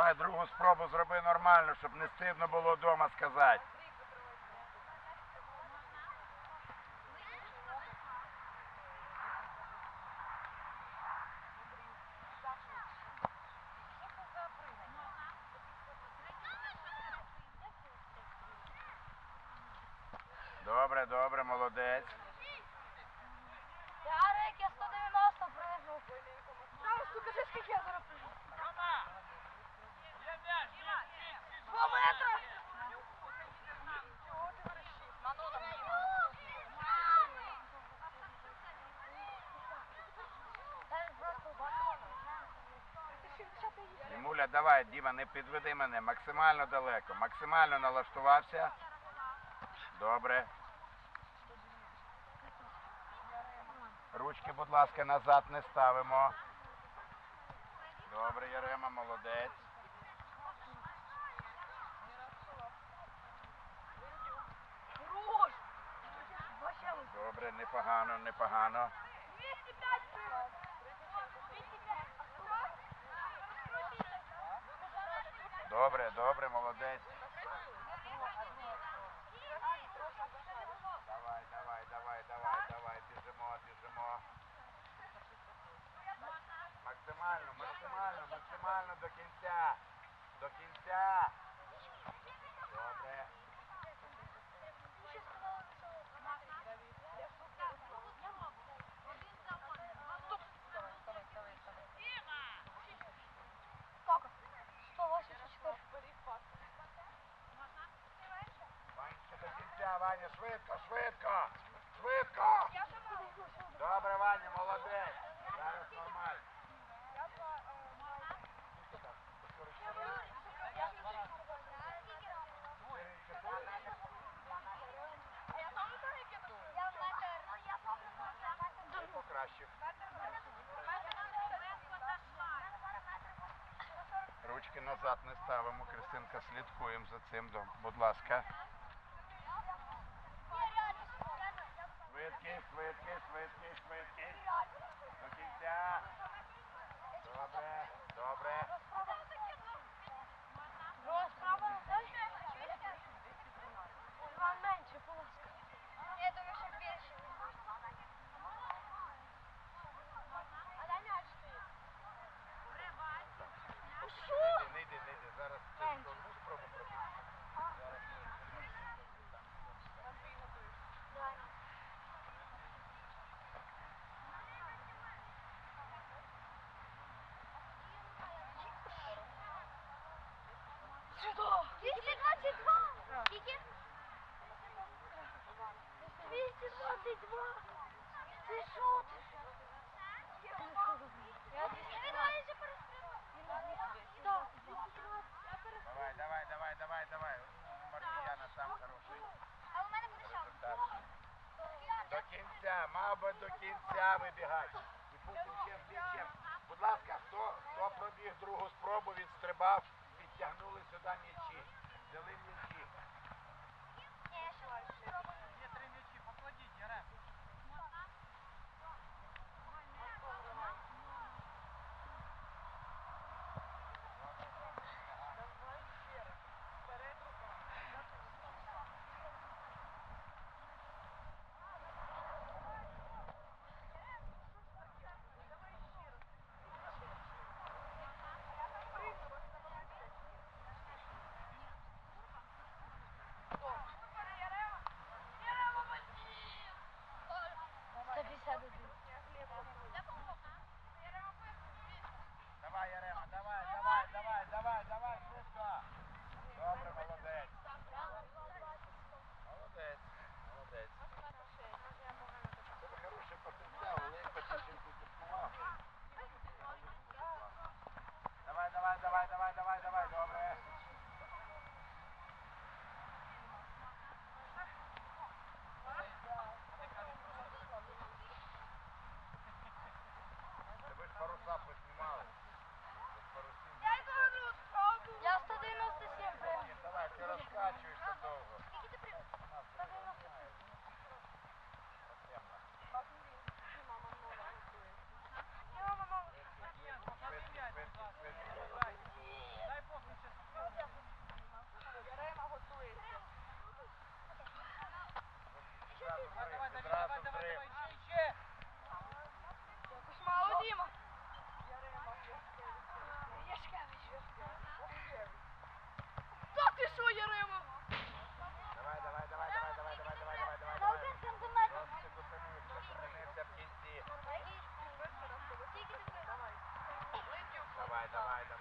Давай другу спробу зроби нормально, щоб не стидно було вдома сказати. Добре, добре, молодець. Давай, Діма, не підведи мене. Максимально далеко. Максимально налаштувався. Добре. Ручки, будь ласка, назад не ставимо. Добре, Ярема, молодець. Добре, непогано, непогано. Добре, добре, молодець. Давай, давай, давай, давай, давай, біжимо, біжимо. Максимально, максимально, максимально до кінця. До кінця. Добре. Сколько? 184. Ванечка, до кінця, Ваня, швидко, швидко. Швидко. Добре, Ваня, молодець. Зараз нормально. Ручки назад не ставимо, Кристинка, слідкуємо за цим, будь ласка. kiss with, kiss. Скільки? 222! Ти що? 220 Да, 220. Давай, давай, давай, давай, давай. Маркіяна сам хороший. А у мене буде що? До кінця, би до кінця вибігати. І потім ще вдвічі. Будь ласка, хто, хто пробіг другу спробу, відстрибав, підтягнули сюди м'ячі. Взяли м'ячі. Bye-bye.